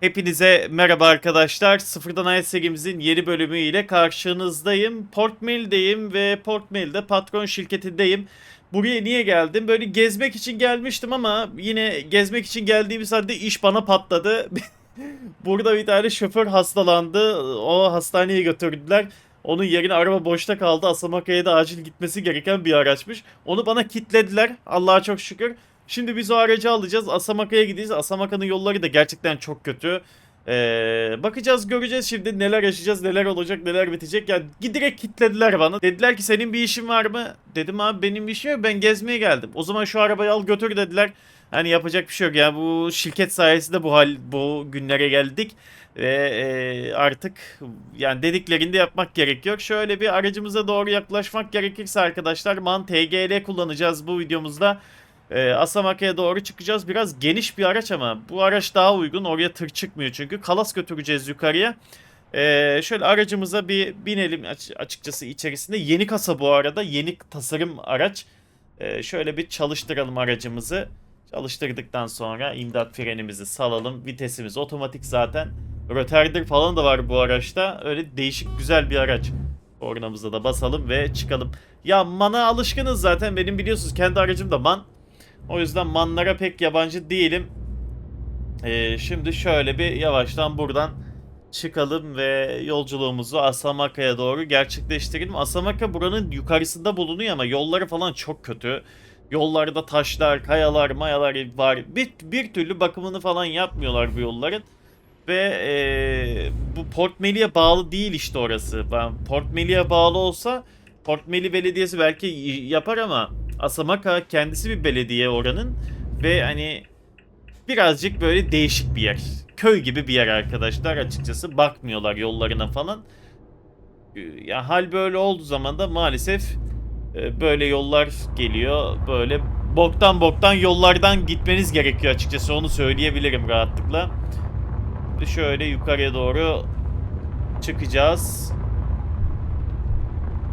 Hepinize merhaba arkadaşlar. Sıfırdan Hayat serimizin yeni bölümüyle karşınızdayım. Portmail'deyim ve Portmail'de patron şirketindeyim. Buraya niye geldim? Böyle gezmek için gelmiştim ama yine gezmek için geldiğimiz halde iş bana patladı. Burada bir tane şoför hastalandı. O hastaneye götürdüler. Onun yerine araba boşta kaldı. Asamaka'ya da acil gitmesi gereken bir araçmış. Onu bana kitlediler. Allah'a çok şükür. Şimdi biz o aracı alacağız. Asamaka'ya gideceğiz. Asamaka'nın yolları da gerçekten çok kötü. Ee, bakacağız göreceğiz şimdi neler yaşayacağız neler olacak neler bitecek. Yani direkt kitlediler bana. Dediler ki senin bir işin var mı? Dedim abi benim bir işim yok ben gezmeye geldim. O zaman şu arabayı al götür dediler. Hani yapacak bir şey yok ya bu şirket sayesinde bu hal bu günlere geldik ve e, artık yani dediklerini de yapmak gerekiyor. Şöyle bir aracımıza doğru yaklaşmak gerekirse arkadaşlar MAN TGL kullanacağız bu videomuzda. E, Asamaka'ya doğru çıkacağız. Biraz geniş bir araç ama bu araç daha uygun. Oraya tır çıkmıyor çünkü. Kalas götüreceğiz yukarıya. E, şöyle aracımıza bir binelim Aç- açıkçası içerisinde. Yeni kasa bu arada. Yeni tasarım araç. E, şöyle bir çalıştıralım aracımızı. Çalıştırdıktan sonra imdat frenimizi salalım. Vitesimiz otomatik zaten. Röterdir falan da var bu araçta. Öyle değişik güzel bir araç. Kornamıza da basalım ve çıkalım. Ya mana alışkınız zaten. Benim biliyorsunuz kendi aracım da man. O yüzden manlara pek yabancı değilim. Ee, şimdi şöyle bir yavaştan buradan çıkalım ve yolculuğumuzu Asamaka'ya doğru gerçekleştirelim. Asamaka buranın yukarısında bulunuyor ama yolları falan çok kötü. Yollarda taşlar, kayalar, mayalar var. Bir, bir türlü bakımını falan yapmıyorlar bu yolların. Ve eee, bu Port Melih'e bağlı değil işte orası. Ben Port Melih'e bağlı olsa Port Melih Belediyesi belki yapar ama Asamaka kendisi bir belediye oranın ve hani birazcık böyle değişik bir yer. Köy gibi bir yer arkadaşlar açıkçası bakmıyorlar yollarına falan. Ee, Ya hal böyle olduğu zaman da maalesef e, böyle yollar geliyor. Böyle boktan boktan yollardan gitmeniz gerekiyor açıkçası onu söyleyebilirim rahatlıkla. Şöyle yukarıya doğru çıkacağız.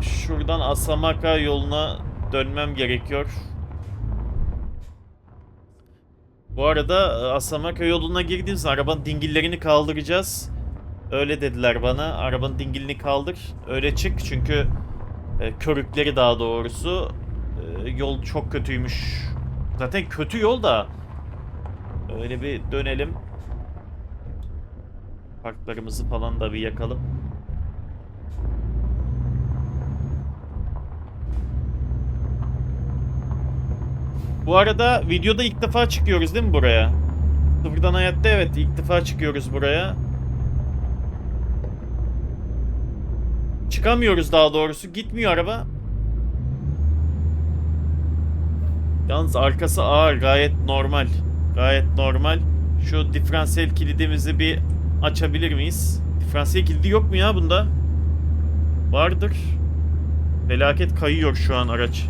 Şuradan Asamaka yoluna dönmem gerekiyor. Bu arada e, Asamaka yoluna girdiğimiz arabanın dingillerini kaldıracağız. Öyle dediler bana. Arabanın dingilini kaldır. Öyle çık çünkü e, körükleri daha doğrusu. E, yol çok kötüymüş. Zaten kötü yol da. Öyle bir dönelim. Parklarımızı falan da bir yakalım. Bu arada videoda ilk defa çıkıyoruz değil mi buraya? Sıfırdan hayatta evet ilk defa çıkıyoruz buraya. Çıkamıyoruz daha doğrusu. Gitmiyor araba. Yalnız arkası ağır. Gayet normal. Gayet normal. Şu diferansiyel kilidimizi bir açabilir miyiz? Diferansiyel kilidi yok mu ya bunda? Vardır. Felaket kayıyor şu an araç.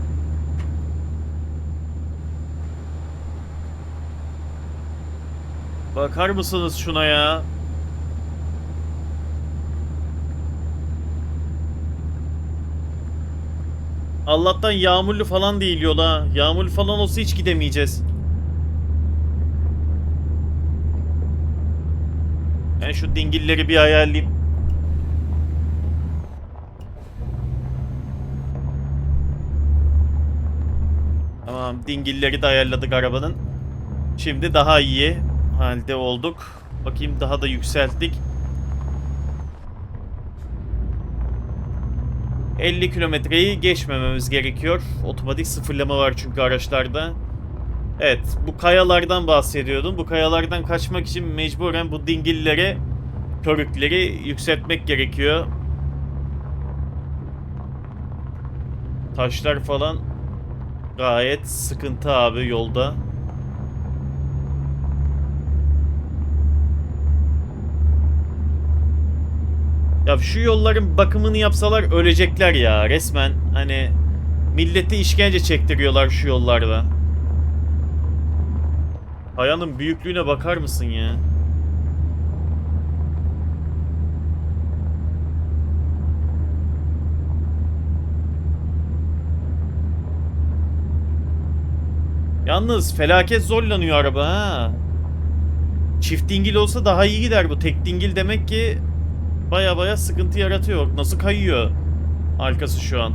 Bakar mısınız şuna ya? Allah'tan yağmurlu falan değil yol ha. Yağmurlu falan olsa hiç gidemeyeceğiz. Ben şu dingilleri bir ayarlayayım. Tamam dingilleri de ayarladık arabanın. Şimdi daha iyi halde olduk. Bakayım daha da yükselttik. 50 kilometreyi geçmememiz gerekiyor. Otomatik sıfırlama var çünkü araçlarda. Evet, bu kayalardan bahsediyordum. Bu kayalardan kaçmak için mecburen bu dingilleri, körükleri yükseltmek gerekiyor. Taşlar falan gayet sıkıntı abi yolda. Ya şu yolların bakımını yapsalar ölecekler ya resmen. Hani milleti işkence çektiriyorlar şu yollarda. Hayalın büyüklüğüne bakar mısın ya? Yalnız felaket zorlanıyor araba ha. Çift dingil olsa daha iyi gider bu. Tek dingil demek ki baya baya sıkıntı yaratıyor. Nasıl kayıyor arkası şu an.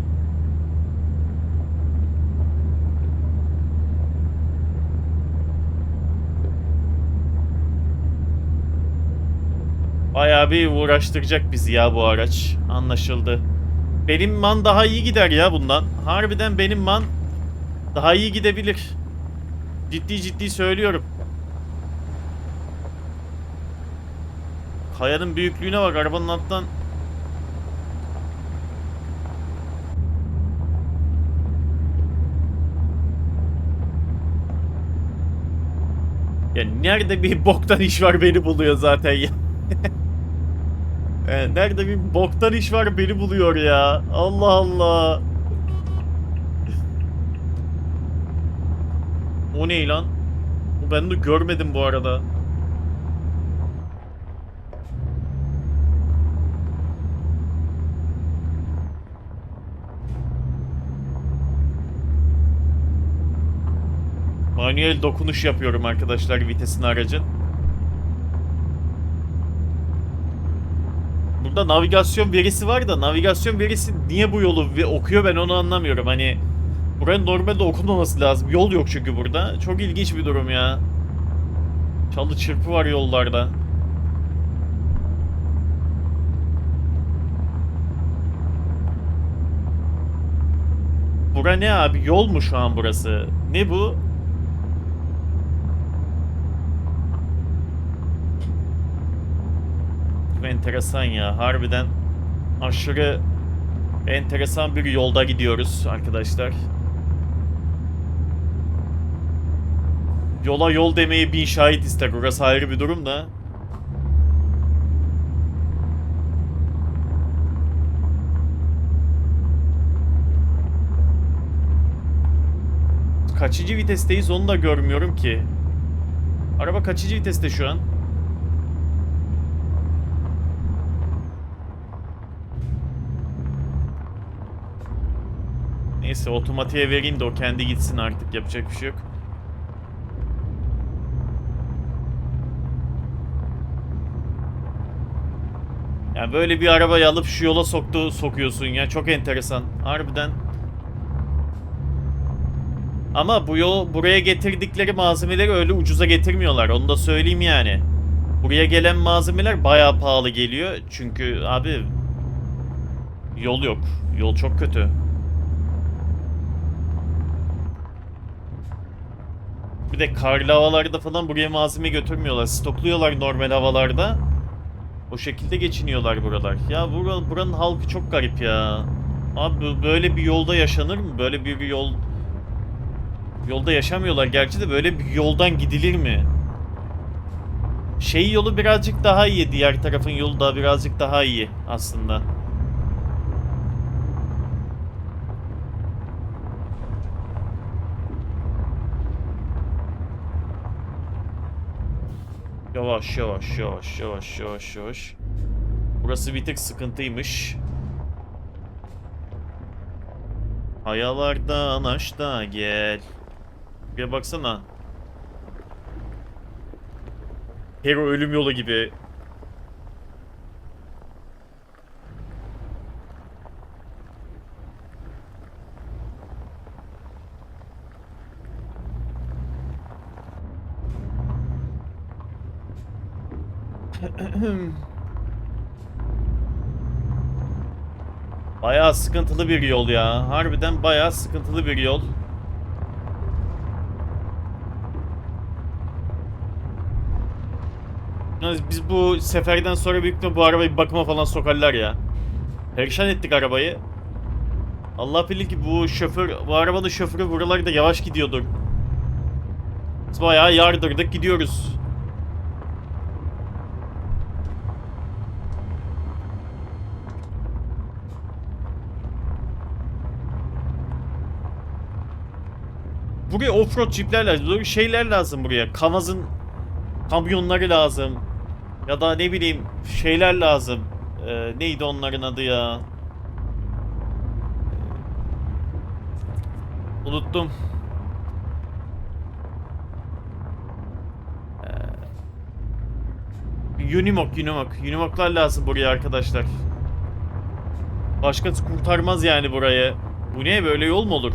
Bayağı bir uğraştıracak bizi ya bu araç. Anlaşıldı. Benim man daha iyi gider ya bundan. Harbiden benim man daha iyi gidebilir. Ciddi ciddi söylüyorum. Kayanın büyüklüğüne bak arabanın alttan. Ya nerede bir boktan iş var beni buluyor zaten ya. E, nerede bir boktan iş var beni buluyor ya. Allah Allah. O ne lan? Ben de görmedim bu arada. Manuel dokunuş yapıyorum arkadaşlar vitesin aracın. Burada navigasyon verisi var da navigasyon verisi niye bu yolu okuyor ben onu anlamıyorum. Hani buranın normalde okunmaması lazım. Yol yok çünkü burada. Çok ilginç bir durum ya. Çalı çırpı var yollarda. Bura ne abi? Yol mu şu an burası? Ne bu? Enteresan ya. Harbiden aşırı enteresan bir yolda gidiyoruz arkadaşlar. Yola yol demeyi bin şahit ister. Orası ayrı bir durum da. Kaçıncı vitesteyiz onu da görmüyorum ki. Araba kaçıncı viteste şu an? Neyse otomatiğe vereyim de o kendi gitsin artık yapacak bir şey yok. Ya böyle bir arabayı alıp şu yola soktu sokuyorsun ya çok enteresan. Harbiden. Ama bu yol buraya getirdikleri malzemeleri öyle ucuza getirmiyorlar. Onu da söyleyeyim yani. Buraya gelen malzemeler bayağı pahalı geliyor. Çünkü abi yol yok. Yol çok kötü. Bir de karlı havalarda falan buraya malzeme götürmüyorlar. Stokluyorlar normal havalarda. O şekilde geçiniyorlar buralar. Ya bura, buranın halkı çok garip ya. Abi böyle bir yolda yaşanır mı? Böyle bir yol... Yolda yaşamıyorlar gerçi de böyle bir yoldan gidilir mi? Şey yolu birazcık daha iyi. Diğer tarafın yolu da birazcık daha iyi aslında. Yavaş yavaş yavaş yavaş yavaş yavaş. Burası bir tık sıkıntıymış. Hayalardan aş da gel. Bir baksana. Hero ölüm yolu gibi. Bayağı sıkıntılı bir yol ya. Harbiden bayağı sıkıntılı bir yol. Biz bu seferden sonra büyük bu arabayı bakıma falan sokarlar ya. Perişan ettik arabayı. Allah bilir ki bu şoför, bu arabanın şoförü buralarda yavaş gidiyordur. Biz bayağı yardırdık gidiyoruz. Buraya offroad jeepler lazım. Şeyler lazım buraya. Kamaz'ın kamyonları lazım. Ya da ne bileyim şeyler lazım. Ee, neydi onların adı ya? Unuttum. Ee, Unimog, Unimog. Unimog'lar lazım buraya arkadaşlar. Başkası kurtarmaz yani burayı. Bu ne böyle yol mu olur?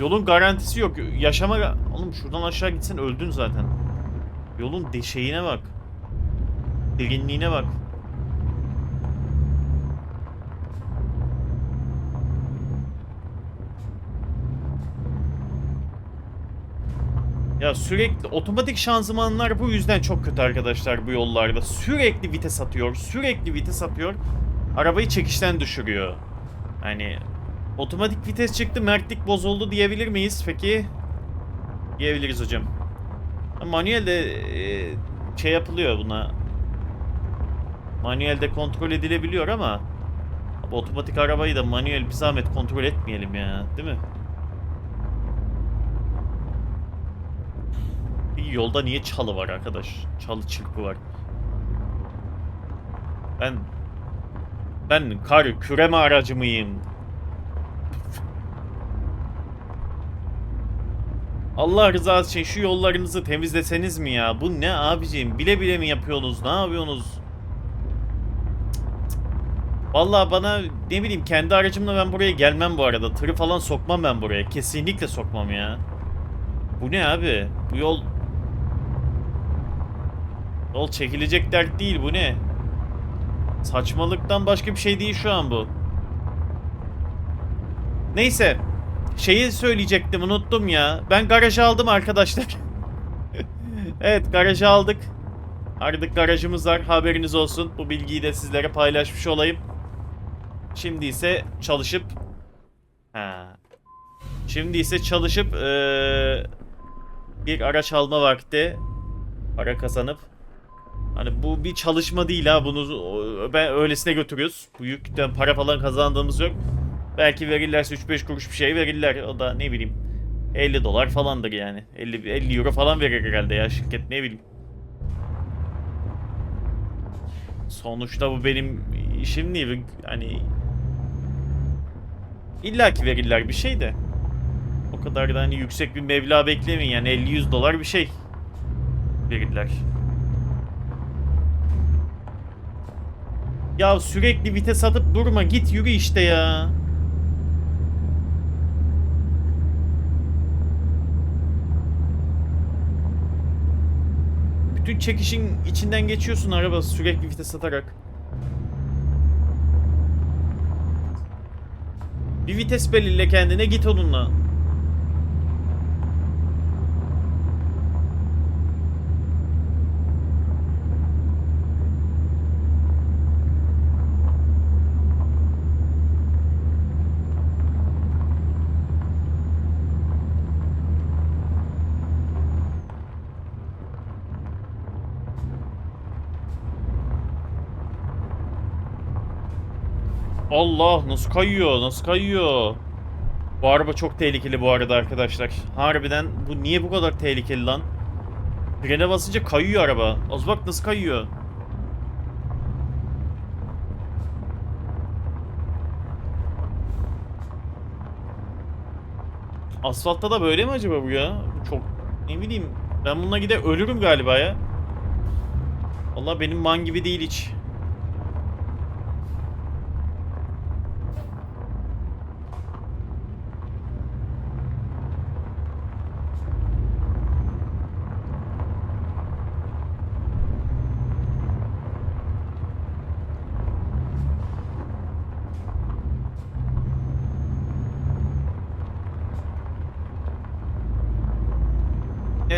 Yolun garantisi yok. Yaşama... Oğlum şuradan aşağı gitsen öldün zaten. Yolun deşeğine bak. Derinliğine bak. Ya sürekli otomatik şanzımanlar bu yüzden çok kötü arkadaşlar bu yollarda. Sürekli vites atıyor, sürekli vites atıyor. Arabayı çekişten düşürüyor. Hani otomatik vites çıktı, mertlik bozuldu diyebilir miyiz peki? Diyebiliriz hocam. Manuelde e, şey yapılıyor buna. Manuelde kontrol edilebiliyor ama abi otomatik arabayı da manuel bir zahmet kontrol etmeyelim ya, değil mi? Bir yolda niye çalı var arkadaş? Çalı çırpı var. Ben ben kar küreme aracı mıyım? Allah rızası için şu yollarınızı temizleseniz mi ya? Bu ne abiciğim? Bile bile mi yapıyorsunuz? Ne yapıyorsunuz? Vallahi bana ne bileyim kendi aracımla ben buraya gelmem bu arada. Tırı falan sokmam ben buraya. Kesinlikle sokmam ya. Bu ne abi? Bu yol Yol çekilecek dert değil bu ne? Saçmalıktan başka bir şey değil şu an bu. Neyse. Şeyi söyleyecektim unuttum ya. Ben garajı aldım arkadaşlar. evet garajı aldık. Artık garajımız var haberiniz olsun. Bu bilgiyi de sizlere paylaşmış olayım. Şimdi ise çalışıp ha. Şimdi ise çalışıp eee, bir araç alma vakti. Para kazanıp Hani bu bir çalışma değil ha bunu ben öylesine götürüyoruz. Bu yükten para falan kazandığımız yok. Belki verirlerse 3-5 kuruş bir şey verirler. O da ne bileyim 50 dolar falandır yani. 50 50 euro falan verir herhalde ya şirket ne bileyim. Sonuçta bu benim işim değil. Hani İlla ki verirler bir şey de. O kadar da hani yüksek bir meblağ beklemeyin yani 50-100 dolar bir şey verirler. Ya sürekli vites atıp durma git yürü işte ya. Bütün çekişin içinden geçiyorsun araba sürekli vites atarak. Bir vites belirle kendine git onunla. Allah nasıl kayıyor nasıl kayıyor. Bu araba çok tehlikeli bu arada arkadaşlar. Harbiden bu niye bu kadar tehlikeli lan? Frene basınca kayıyor araba. Az bak nasıl kayıyor. Asfaltta da böyle mi acaba bu ya? Çok ne bileyim. Ben bununla gide ölürüm galiba ya. Allah benim man gibi değil hiç.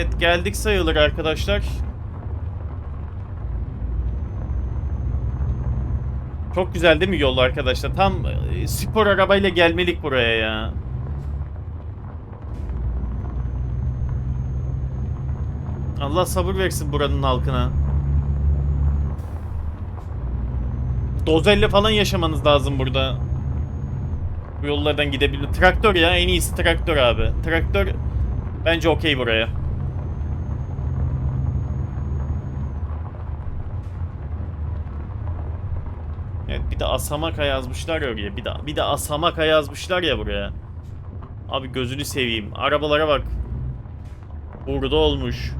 Evet geldik sayılır arkadaşlar. Çok güzel değil mi yol arkadaşlar? Tam e, spor arabayla gelmelik buraya ya. Allah sabır versin buranın halkına. Dozelle falan yaşamanız lazım burada. Bu yollardan gidebilir. Traktör ya en iyisi traktör abi. Traktör bence okey buraya. Evet bir de Asamaka yazmışlar ya oraya. Bir de bir de Asamaka yazmışlar ya buraya. Abi gözünü seveyim. Arabalara bak. Burada olmuş.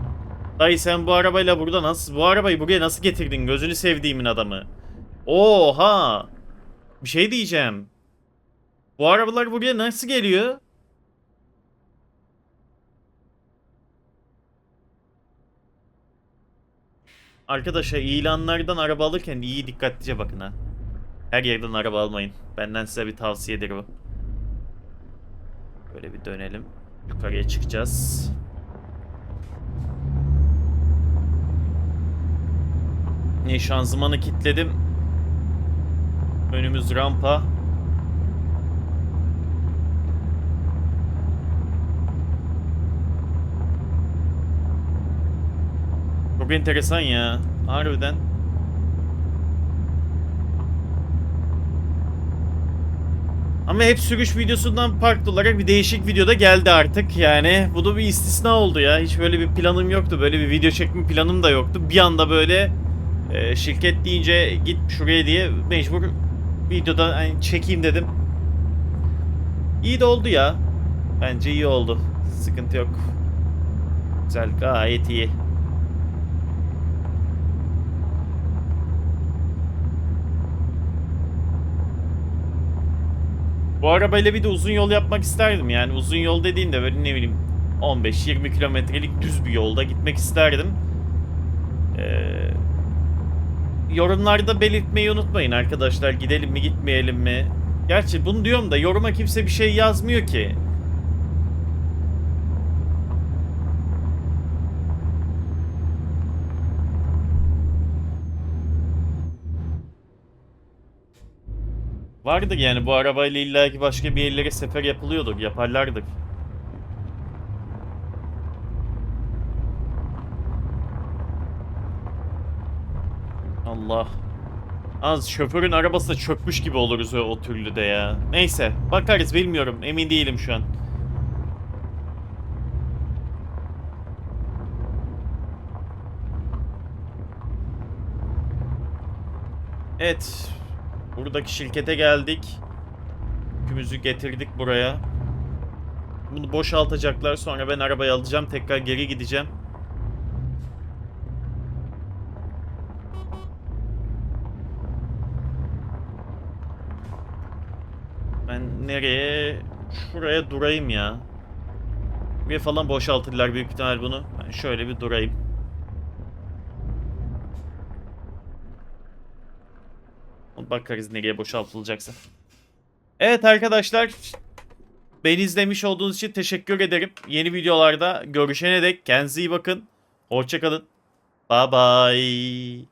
Dayı sen bu arabayla burada nasıl bu arabayı buraya nasıl getirdin? Gözünü sevdiğimin adamı. Oha! Bir şey diyeceğim. Bu arabalar buraya nasıl geliyor? Arkadaşlar ilanlardan araba alırken iyi dikkatlice bakın ha. Her yerden araba almayın. Benden size bir tavsiyedir bu. Böyle bir dönelim. Yukarıya çıkacağız. Ne şanzımanı kilitledim. Önümüz rampa. Çok enteresan ya. Harbiden. Ama hep sürüş videosundan farklı olarak bir değişik videoda geldi artık yani. Bu da bir istisna oldu ya. Hiç böyle bir planım yoktu. Böyle bir video çekme planım da yoktu. Bir anda böyle e, şirket deyince git şuraya diye mecbur videoda hani çekeyim dedim. İyi de oldu ya. Bence iyi oldu. Sıkıntı yok. Güzel gayet iyi. Bu arabayla bir de uzun yol yapmak isterdim. Yani uzun yol dediğinde böyle ne bileyim 15-20 kilometrelik düz bir yolda gitmek isterdim. Ee, yorumlarda belirtmeyi unutmayın arkadaşlar. Gidelim mi gitmeyelim mi? Gerçi bunu diyorum da yoruma kimse bir şey yazmıyor ki. Vardır yani bu arabayla illaki başka bir yerlere sefer yapılıyordur. Yaparlardır. Allah. Az şoförün arabası da çökmüş gibi oluruz o türlü de ya. Neyse bakarız bilmiyorum emin değilim şu an. Evet. Buradaki şirkete geldik. Yükümüzü getirdik buraya. Bunu boşaltacaklar. Sonra ben arabayı alacağım. Tekrar geri gideceğim. Ben nereye? Şuraya durayım ya. Bir falan boşaltırlar büyük ihtimal bunu. Ben şöyle bir durayım. Bakarız nereye boşaltılacaksa. Evet arkadaşlar. Beni izlemiş olduğunuz için teşekkür ederim. Yeni videolarda görüşene dek kendinize iyi bakın. Hoşçakalın. Bye bye.